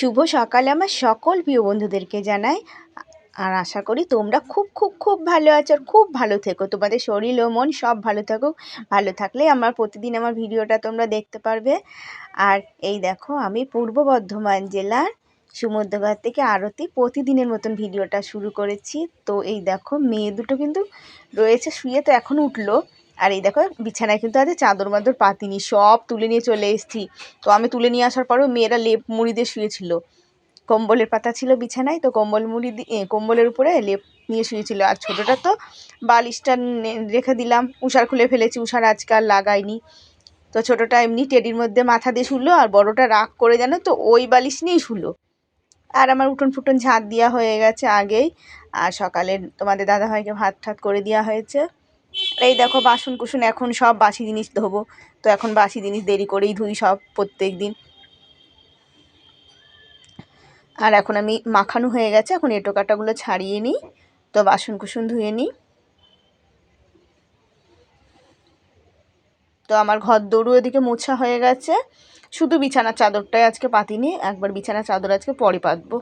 শুভ সকালে আমার সকল প্রিয় বন্ধুদেরকে জানাই। আর আশা করি তোমরা খুব খুব খুব ভালো আছো আর খুব ভালো থেকো। তোমাদের শরীর ও মন সব ভালো থাকুক। ভালো থাকলে আমার প্রতিদিন আমার ভিডিওটা তোমরা দেখতে পারবে। আর এই দেখো, আমি পূর্ব বর্ধমান জেলার সমুদ্রঘাট থেকে আরতি প্রতিদিনের মতন ভিডিওটা শুরু করেছি। তো এই দেখো, মেয়ে দুটো কিন্তু রয়েছে, শুয়ে তো এখন উঠল। আর এই দেখো, বিছানায় কিন্তু আছে চাদর মাদর, পাতিনি, সব তুলে নিয়ে চলে এসেছি। তো আমি তুলে নিয়ে আসার পরেও মেয়েরা লেপ মুড়ি দিয়ে শুয়েছিল। কম্বলের পাতা ছিল বিছানায়, তো কম্বল মুড়ি দিয়ে কম্বলের উপরে লেপ নিয়ে শুয়েছিল। আর ছোটোটা তো বালিশটা রেখে দিলাম। উষার খুলে ফেলেছি, উষার আজকাল লাগাইনি। তো ছোটোটা এমনি টেডির মধ্যে মাথা দিয়ে শুলো, আর বড়টা রাগ করে জানো তো, ওই বালিশ নিয়েই শুলো। আর আমার উঠোন ফুটন ঝাঁট দেওয়া হয়ে গেছে আগেই। আর সকালে তোমাদের দাদাভাইকে ভাত ঠাত করে দেওয়া হয়েছে। এই দেখো বাসন কুসুন, এখন সব বাসি জিনিস ধোবো। তো এখন বাসি জিনিস দেরি করেই ধুই সব প্রত্যেক দিন। আর এখন আমি মাখানো হয়ে গেছে, এখন এটো কাটাগুলো ছাড়িয়ে নিই। তো বাসন কুসুন ধুয়ে নিই। তো আমার ঘর দৌড়ু এদিকে মোছা হয়ে গেছে। শুধু বিছানার চাদরটাই আজকে পাতিনি, একবার বিছানার চাদর আজকে পরে পাতবো।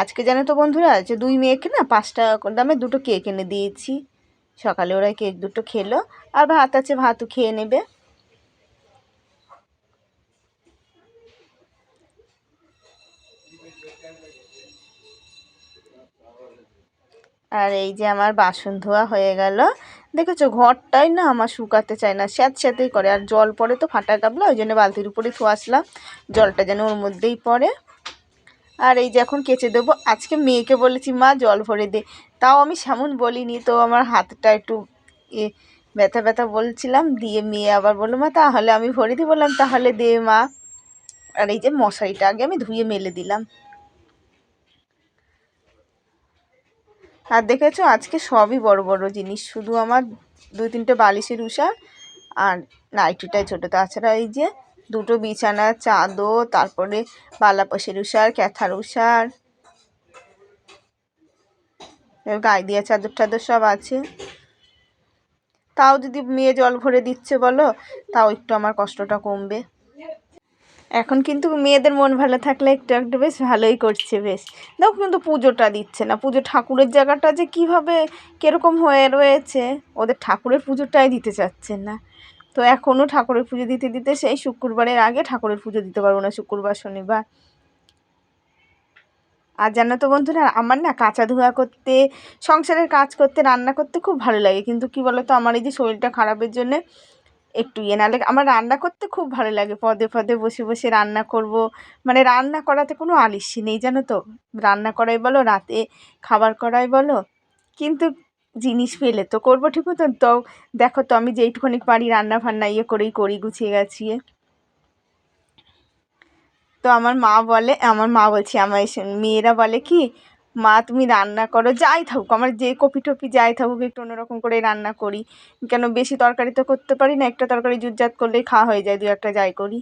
আজকে জানো তো বন্ধুরা যে দুই মেয়েকে না পাঁচ টাকা দামে দুটো কেক এনে দিয়েছি। সকালে ওরা কেক দুটো খেলো, আর ভাত আছে, ভাতও খেয়ে নেবে। আর এই যে আমার বাসন ধোয়া হয়ে গেল। দেখেছ, ঘরটাই না আমার শুকাতে চায় না, স্যাঁত স্যাঁতেই করে। আর জল পড়ে তো ফাটা কাবলা ওই জন্য বালতির উপরে ধোয়া আসলাম। জলটা যেন ওর মধ্যেই পড়ে। আর এই যে এখন কেচে দেবো। আজকে মেয়েকে বলেছি, মা, জল ভরে দে। তাও আমি সেমন বলিনি তো, আমার হাতটা একটু এ ব্যথা ব্যথা বলছিলাম। দিয়ে মেয়ে আবার বলল, মা, তাহলে আমি ভরে দিই বললাম, তাহলে দে, মা। আর এই যে মশারিটা আগে আমি ধুয়ে মেলে দিলাম। আর দেখেছ, আজকে সবই বড় বড় জিনিস, শুধু আমার দুই তিনটে বালিশের উষা আর নাইটিটাই ছোটো। তাছাড়া এই যে দুটো বিছানা, চাদর, তারপরে বালাপাশের উষার ক্যাথার উষার গায়ে দিয়া চাদর টাদর সব আছে। তাও যদি মেয়ে জল ভরে দিচ্ছে বলো, তাও একটু আমার কষ্টটা কমবে। এখন কিন্তু মেয়েদের মন ভালো থাকলে একটু একটু বেশ ভালোই করছে বেশ। দেখো কিন্তু পুজোটা দিচ্ছে না। পুজো ঠাকুরের জায়গাটা যে কীভাবে, কীরকম হয়ে রয়েছে, ওদের ঠাকুরের পুজোটাই দিতে চাচ্ছে না। তো এখনও ঠাকুরের পুজো দিতে দিতে সেই শুক্রবারের আগে ঠাকুরের পুজো দিতে পারব না শুক্রবার, শনিবার। আর জানো তো বন্ধুরা, আমার না কাঁচা ধোয়া করতে, সংসারের কাজ করতে, রান্না করতে খুব ভালো লাগে। কিন্তু কি বলতো, আমার এই যে শরীরটা খারাপের জন্যে একটু ইয়ে নাহলে আমার রান্না করতে খুব ভালো লাগে। পদে পদে বসে বসে রান্না করব। মানে রান্না করাতে কোনো আলিস্যি নেই, জানো তো। রান্না করাই বলো, রাতে খাবার করাই বলো। কিন্তু জিনিস পেলে তো করব ঠিক মতো? তো দেখো তো, আমি যেইটুখানি পারি রান্না ফান্না ইয়ে করেই করি, গুছিয়ে গেছিয়ে। তো আমার মা বলে, আমার মা বলছি, আমার মেয়েরা বলে কি, মা, তুমি রান্না করো, যাই থাকুক, আমার যে কপি টপি যাই থাকুক, একটু অন্যরকম করে রান্না করি। কেন বেশি তরকারি তো করতে পারি না, একটা তরকারি জুটজাত করলেই খাওয়া হয়ে যায় দু একটা যাই করি।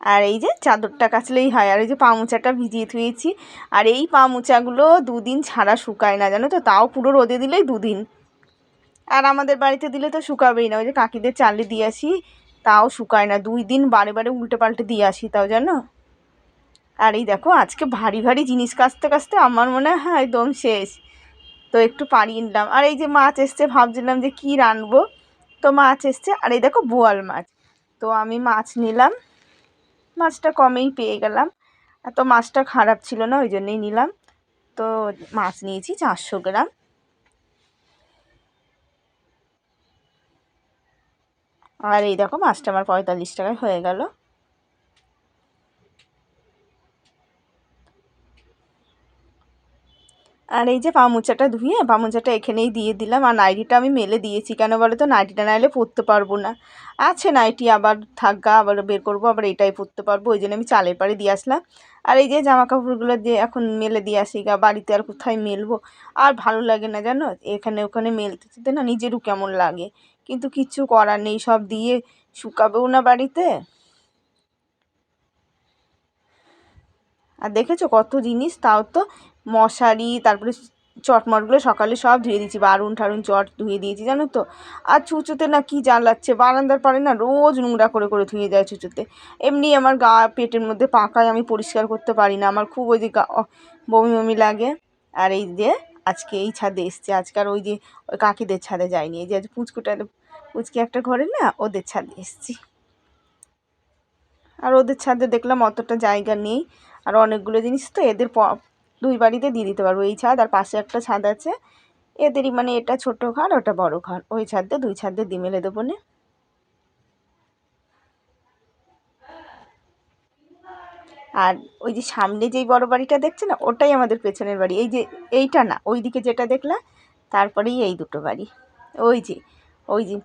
আর এই যে চাদরটা কাচলেই হয়, আর এই যে পামুচাটা ভিজিয়ে থুয়েছি। আর এই পামুচাগুলো দুদিন ছাড়া শুকায় না, জানো তো? তাও পুরো রোদে দিলেই দুদিন। আর আমাদের বাড়িতে দিলে তো শুকাবেই না, ওই যে কাকিদের চালে দিয়ে আসি, তাও শুকায় না। দুই দিন বারে বারে উল্টে পাল্টে দিয়ে আসি তাও, জানো? আর এই দেখো, আজকে ভারী ভারী জিনিস কাচতে কাচতে আমার মনে হয় একদম শেষ। তো একটু পাড়িয়ে নিলাম। আর এই যে মাছ এসছে, ভাবছিলাম যে কি রানবো তো মাছ এসছে, আর এই দেখো বোয়াল মাছ। তো আমি মাছ নিলাম। মাছটা কমেই পেয়ে গেলাম। তো মাছটা খারাপ ছিল না ওই জন্যই নিলাম। তো মাছ নিয়েছি চারশো গ্রাম। আর এই দেখো মাছটা আমার পঁয়তাল্লিশ টাকায় হয়ে গেল। আর এই যে পামুচাটা ধুয়ে পামুচাটা এখানেই দিয়ে দিলাম। আর নাইটিটা আমি মেলে দিয়েছি। কেন বলো তো? নাইটিটা নাইলে পরতে পারব না। আছে নাইটি, আবার থাকগা আবার বের করব, আবার এটাই পরতে পারব। ওই জন্য আমি চালের পাড়ে দিয়ে আসলাম। আর এই যে জামা কাপড়গুলো যে এখন মেলে দিয়ে আসি গা, বাড়িতে আর কোথায় মেলবো? আর ভালো লাগে না জানো? এখানে ওখানে মেলতে যেতে না নিজেরও কেমন লাগে। কিন্তু কিচ্ছু করার নেই। সব দিয়ে শুকাবেও না বাড়িতে। আর দেখেছ কত জিনিস? তাও তো মশারি, তারপরে চটমটগুলো সকালে সব ধুয়ে দিয়েছি। বারুন ঠারুন, চট ধুয়ে দিয়েছি, জানো তো? আর চুচুতে না কি জ্বালাচ্ছে বারান্দার পারে না রোজ নোংরা করে করে ধুয়ে যায় চুচুতে এমনি আমার গা পেটের মধ্যে পাকায়, আমি পরিষ্কার করতে পারি না। আমার খুব ওই যে গা বমি বমি লাগে। আর এই যে আজকে এই ছাদে এসছে। আজকাল ওই যে ওই কাকিদের ছাদে যায়নি এই যে আজ পুচকুটা, পুচকি একটা ঘরে না, ওদের ছাদে এসছি। আর ওদের ছাদে দেখলাম অতটা জায়গা নেই। আর অনেকগুলো জিনিস তো এদের দুই বাড়িতে দিয়ে দিতে পারব। এই ছাদ আর পাশে একটা ছাদ আছে। এদেরই মানে এটা ছোট ঘর, ওটা বড় ঘর। ওই ছাদে দুই ছাদে দিয়ে মেলে দেবো না। আর ওই যে সামনে যেই বড় বাড়িটা দেখছে না, ওটাই আমাদের পেছনের বাড়ি। এই যে এইটা না ওই দিকে যেটা দেখলাম, তারপরেই এই দুটো বাড়ি। ওই যে ওই যে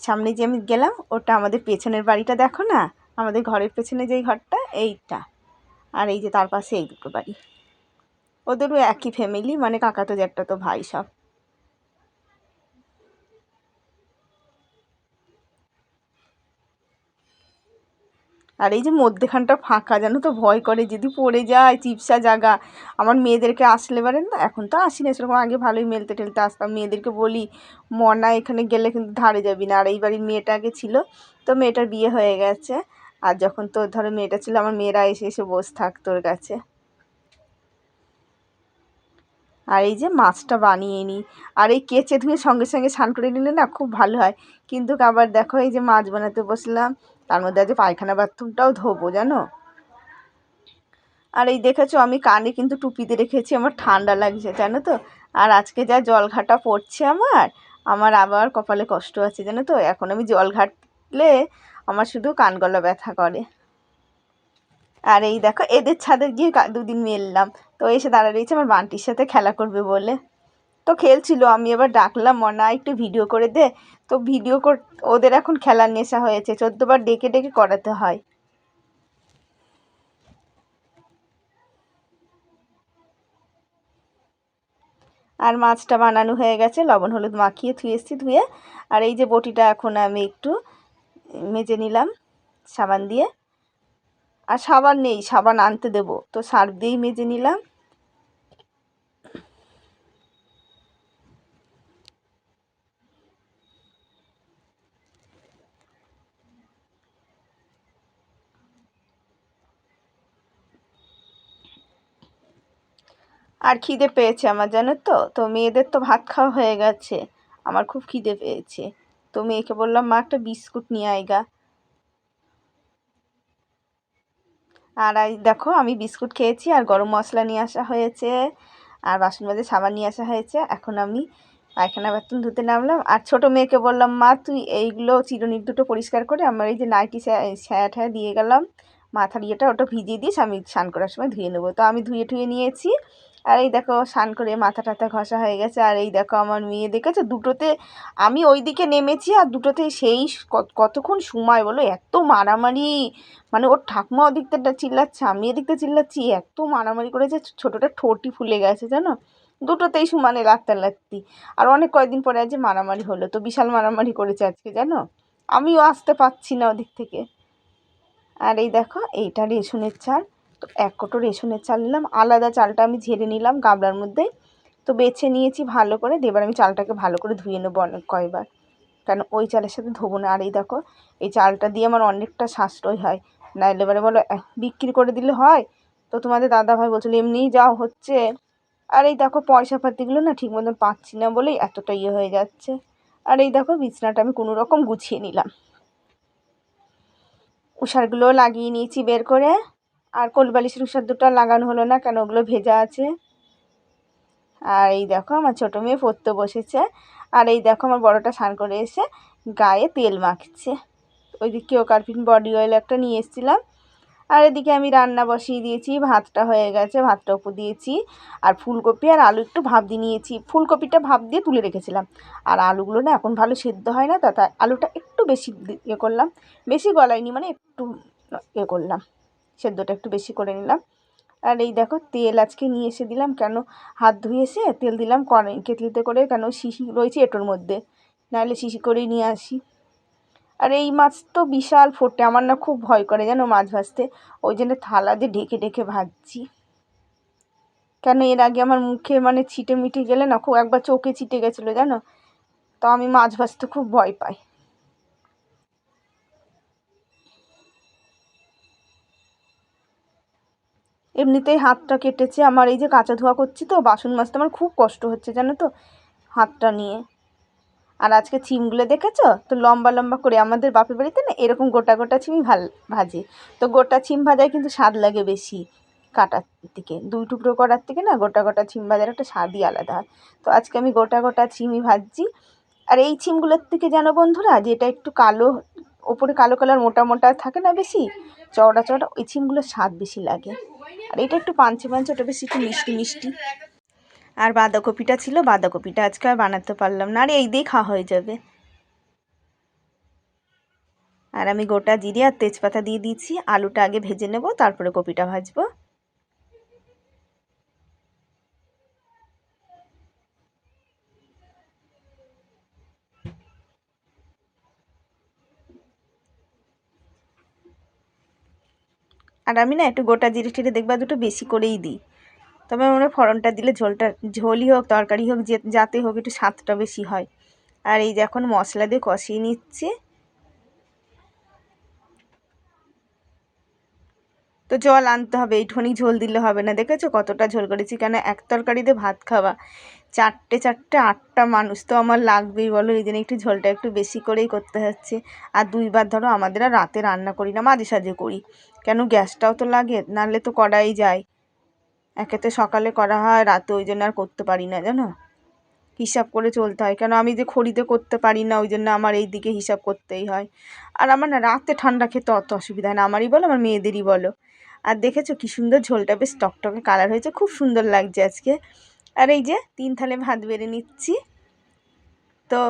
সামনে যে আমি গেলাম, ওটা আমাদের পেছনের বাড়িটা দেখো না? আমাদের ঘরের পেছনে যেই ঘরটা, এইটা। আর এই যে তার পাশে এই দুটো বাড়ি। ওদেরও একই ফ্যামিলি মানে কাকা তো জ্যাঠটা তো ভাই সব। আর এই যে মধ্যেখানটা ফাঁকা, জানো তো, ভয় করে, যদি পড়ে যায়, চিপসা জায়গা আমার মেয়েদেরকে আসলে পারেন না, এখন তো আসি না সেরকম আগে ভালোই মেলতে টেলতে আসতাম। মেয়েদেরকে বলি, মনা এখানে গেলে কিন্তু ধারে যাবি না। আর এই বাড়ির মেয়েটা আগে ছিল, তো মেয়েটার বিয়ে হয়ে গেছে। আর যখন তোর ধরো মেয়েটা ছিল, আমার মেয়েরা এসে এসে বসে থাকতো ওর কাছে। আর এই যে মাছটা বানিয়ে নিই আর এই কেচে ধুয়ে সঙ্গে সঙ্গে স্নান করে নিলে না খুব ভালো হয়। কিন্তু আবার দেখো এই যে মাছ বানাতে বসলাম, তার মধ্যে আজ পায়খানা বাথরুমটাও ধোবো, জানো? আর এই দেখেছ, আমি কানে কিন্তু টুপিতে রেখেছি, আমার ঠান্ডা লাগছে, জানো তো? আর আজকে যা জল ঘাটা পড়ছে আমার আমার আবার কপালে কষ্ট আছে, জানো তো? এখন আমি জল ঘাটলে আমার শুধু কান গলা ব্যথা করে। আর এই দেখো, এদের ছাদে গিয়ে দুদিন মেললাম। তো এসে দাঁড়া রয়েছে আমার বান্টির সাথে খেলা করবে বলে। তো খেলছিল, আমি এবার ডাকলাম, মনা একটু ভিডিও করে দে। তো ভিডিও কর ওদের এখন খেলার নেশা হয়েছে, চোদ্দবার ডেকে ডেকে করাতে হয়। আর মাছটা বানানো হয়ে গেছে, লবণ, হলুদ মাখিয়ে ধুয়ে এসছি ধুয়ে। আর এই যে বটিটা এখন আমি একটু মেজে নিলাম সাবান দিয়ে। আর সাবান নেই, সাবান আনতে দেবো। তো সার্ফ দিয়েই মেজে নিলাম। আর খিদে পেয়েছে আমার, জানো তো? তো মেয়েদের তো ভাত খাওয়া হয়ে গেছে। আমার খুব খিদে পেয়েছে। তো মেয়েকে বললাম, মা, একটা বিস্কুট নিয়ে আয়গা আর দেখো, আমি বিস্কুট খেয়েছি আর গরম মশলা নিয়ে আসা হয়েছে, আর বাসন মাঝে সাবান নিয়ে আসা হয়েছে। এখন আমি পায়খানা বাথরুম ধুতে নামলাম। আর ছোটো মেয়েকে বললাম, মা, তুই এইগুলো চিরুনির দুটো পরিষ্কার করে আমার এই যে নাইটি ছায়া ঠায়া দিয়ে গেলাম। মাথার ইয়েটা ওটা ভিজিয়ে দিস, আমি স্নান করার সময় ধুয়ে নেব। তো আমি ধুয়ে ঠুয়ে নিয়েছি। আর এই দেখো স্নান করে মাথা টাথা ঘষা হয়ে গেছে, আর এই দেখো আমার মেয়ে, দেখেছে? দুটোতে আমি ওই দিকে নেমেছি আর দুটোতে সেই কতক্ষণ সময় বলো? এত মারামারি। মানে ওর ঠাকুমা ওদিকটা চিল্লাচ্ছে, আমি এদিকটা চিল্লাচ্ছি, এত মারামারি করেছে, ছোটোটা ঠোঁটই ফুলে গেছে, জানো? দুটোতেই সমানে লাগতে লাগতি আর অনেক কয়েকদিন পরে আজ মারামারি হলো, তো বিশাল মারামারি করেছে আজকে, জানো? আমিও আসতে পারছি না ওদিক থেকে। আর এই দেখো, এইটা রেশনের চাল তো এক কোটো রেশনের চাল নিলাম, আলাদা চালটা আমি ঝেড়ে নিলাম গাবলার মধ্যে। তো বেছে নিয়েছি ভালো করে এবার আমি চালটাকে ভালো করে ধুয়ে নেব অনেক কয়বার। কেন ওই চালের সাথে ধোবো না। আর এই দেখো, এই চালটা দিয়ে আমার অনেকটা সাশ্রয় হয়। নাইলে এবারে বলো বিক্রি করে দিলে হয়? তো তোমাদের দাদা ভাই বলছিল, এমনিই যাও হচ্ছে। আর এই দেখো পয়সা পাতিগুলো না ঠিক মতন পাচ্ছি না বলেই এতটা ইয়ে হয়ে যাচ্ছে। আর এই দেখো, বিছনাটা আমি কোনো রকম গুছিয়ে নিলাম। উষারগুলোও লাগিয়ে নিয়েছি বের করে। আর কোলবালিশের উষার দুটো লাগানো হলো না, কেন ওগুলো ভেজা আছে। আর এই দেখো আমার ছোটো মেয়ে পড়তে বসেছে, আর এই দেখো আমার বড়টা স্নান করে এসে গায়ে তেল মাখছে। ওই দিকে কার্পিন বডি অয়েল একটা নিয়ে এসেছিলাম, আর এদিকে আমি রান্না বসিয়ে দিয়েছি, ভাতটা হয়ে গেছে, ভাতটা উপর দিয়েছি, আর ফুলকপি আর আলু একটু ভাব দিয়ে নিয়েছি। ফুলকপিটা ভাব দিয়ে তুলে রেখেছিলাম, আর আলুগুলো না এখন ভালো সেদ্ধ হয় না তা আলুটা একটু বেশি ইয়ে করলাম, বেশি গলায়নি মানে একটু ইয়ে করলাম। সেদ্ধটা একটু বেশি করে নিলাম। আর এই দেখো, তেল আজকে নিয়ে এসে দিলাম কেন হাত ধুয়ে এসে তেল দিলাম কড়াই কেতলিতে করে কেন শিশি রয়েছে এটোর মধ্যে। নাহলে শিশি করেই নিয়ে আসি। আর এই মাছ তো বিশাল ফোটে, আমার না খুব ভয় করে জানো মাছ ভাজতে। ওই জন্য থালা দিয়ে ঢেকে ঢেকে ভাজছি। কেন এর আগে আমার মুখে মানে ছিটে মিটে গেলে না, খুব একবার চোখে ছিটে গেছিল জানো? তো আমি মাছ ভাজতে খুব ভয় পাই। এমনিতেই হাতটা কেটেছে। আমার এই যে কাঁচা ধোয়া করছি তো, বাসন মাজতে আমার খুব কষ্ট হচ্ছে, জানো তো, হাতটা নিয়ে। আর আজকে ছিমগুলো দেখেছ? তো লম্বা লম্বা করে, আমাদের বাপের বাড়িতে না এরকম গোটা গোটা ছিমই ভালো, ভাজে। তো গোটা ছিম ভাজায় কিন্তু স্বাদ লাগে বেশি কাটার থেকে। দুই টুকরো করার থেকে না গোটা গোটা ছিম ভাজার একটা স্বাদই আলাদা। হয় তো আজকে আমি গোটা গোটা ছিমই ভাজছি। আর এই ছিমগুলোর থেকে জানো বন্ধুরা, যেটা একটু কালো ওপরে কালো কালার মোটা মোটা থাকে না বেশি? চওড়া চওড়া, ওই চিমগুলোর স্বাদ বেশি লাগে। আর এটা একটু পাঞ্চে পাঞ্চে, ওটা বেশি একটু মিষ্টি মিষ্টি। আর বাঁধাকপিটা ছিল, বাঁধাকপিটা আজকে আর বানাতে পারলাম না। আর এই দিয়ে খাওয়া হয়ে যাবে। আর আমি গোটা জিরে আর তেজপাতা দিয়ে দিয়েছি। আলুটা আগে ভেজে নেব, তারপরে কপিটা ভাজবো। আর আমি না একটু গোটা জিরে টিরে দেখবা দুটো বেশি করেই দিই। তবে মনে ফোড়নটা দিলে ঝোলটা, ঝোলই হোক, তরকারি হোক, যে, যাতে হোক একটু স্বাদটা বেশি হয়। আর এই যে এখন মশলা দিয়ে কষিয়ে নিচ্ছে। তো জল আনতে হবে এইটুখানি ঝোল দিলে হবে না। দেখেছ কতটা ঝোল করেছি? কেন এক তরকারিতে ভাত খাওয়া। চারটে চারটে, আটটা মানুষ তো আমার লাগবেই, বলো। এই জন্য একটু ঝোলটা একটু বেশি করেই করতে হচ্ছে। আর দুইবার ধরো আমাদের আর রাতে রান্না করি না, মাঝে সাঝে করি। কেন গ্যাসটাও তো লাগে, নাহলে তো করাই যায়। একেতে সকালে করা হয়, রাতে ওই জন্য আর করতে পারি না, জানো? হিসাব করে চলতে হয়। কেন আমি যে খড়িতে করতে পারি না, ওই জন্য আমার এই দিকে হিসাব করতেই হয়। আর আমার না রাতে ঠান্ডা খেতে অত অসুবিধা হয় না, আমারই বলো, আমার মেয়েদেরই বলো। আর দেখেছ কি সুন্দর ঝোলটা, বেশ টকটকে কালার হয়েছে, খুব সুন্দর লাগছে আজকে। আর এই যে তিন থালে ভাত বেড়ে নিচ্ছি। তো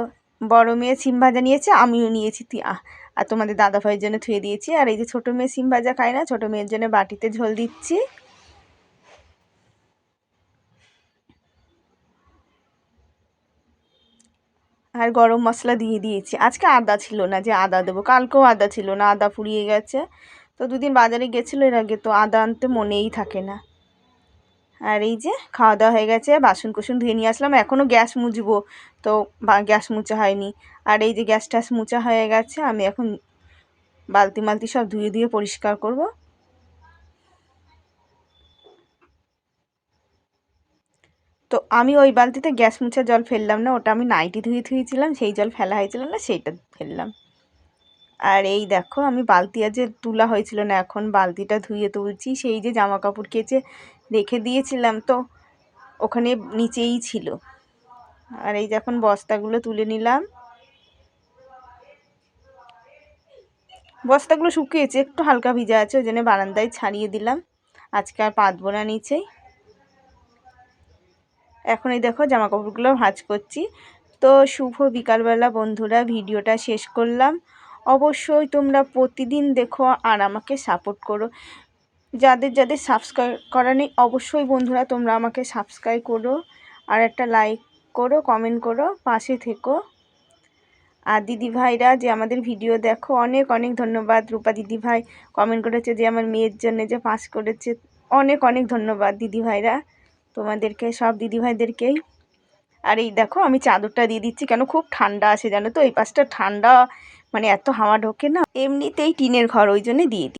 বড় মেয়ে সিম ভাজা নিয়েছে, আমিও নিয়েছি আর তোমাদের দাদা ভাইয়ের জন্য থুয়ে দিয়েছি। আর এই যে ছোটো মেয়ে সিম ভাজা খায় না, ছোটো মেয়ের জন্য বাটিতে ঝোল দিচ্ছি। আর গরম মশলা দিয়ে দিয়েছি। আজকে আদা ছিল না যে আদা দেবো, কালকেও আদা ছিল না, আদা ফুরিয়ে গেছে। তো দুদিন বাজারে গেছিল, এর আগে তো আদা আনতে মনেই থাকে না। আর এই যে খাওয়া দাওয়া হয়ে গেছে, বাসন কুসন ধুয়ে নিয়ে আসলাম এখনও গ্যাস মুছবো। তো গ্যাস মুছা হয়নি। আর এই যে গ্যাস ট্যাস মুছা হয়ে গেছে, আমি এখন বালতি মালতি সব ধুয়ে ধুয়ে পরিষ্কার করব। তো আমি ওই বালতিতে গ্যাস মুছার জল ফেললাম না, ওটা আমি নাইটি ধুয়ে ধুয়েছিলাম, সেই জল ফেলা হয়েছিল না, সেইটা ফেললাম। আর এই দেখো, আমি বালতি আজ তোলা হয়েছিল না, এখন বালতিটা ধুয়ে তুলছি, সেই যে জামা কাপড় কেচে রেখে দিয়েছিলাম তো, ওখানে নিচেই ছিল। আর এই যখন বস্তাগুলো তুলে নিলাম। বস্তাগুলো শুকিয়েছে, একটু হালকা ভিজা আছে, ওই জন্য বারান্দায় ছাড়িয়ে দিলাম। আজকে আর পাতবো না নিচেই এখন এই দেখো জামা কাপড়গুলো ভাজ করছি। তো শুভ বিকালবেলা বন্ধুরা, ভিডিওটা শেষ করলাম। অবশ্যই তোমরা প্রতিদিন দেখো আর আমাকে সাপোর্ট করো। যাদের যাদের সাবস্ক্রাইব করা নেই, অবশ্যই বন্ধুরা তোমরা আমাকে সাবস্ক্রাইব করো আর একটা লাইক করো কমেন্ট করো, পাশে থেকো। আর দিদি ভাইরা যে আমাদের ভিডিও দেখো, অনেক অনেক ধন্যবাদ। রূপা দিদি ভাই কমেন্ট করেছে যে আমার মেয়ের জন্য যে পাস করেছে। অনেক অনেক ধন্যবাদ দিদি ভাইরা তোমাদেরকে, সব দিদি ভাইদেরকেই। আর এই দেখো, আমি চাদরটা দিয়ে দিচ্ছি, কেন খুব ঠান্ডা আছে জানো তো? এই পাশটা ঠান্ডা মানে এত হাওয়া ঢোকে না। এমনিতেই টিনের ঘর, ওই জন্যে দিয়ে দিই।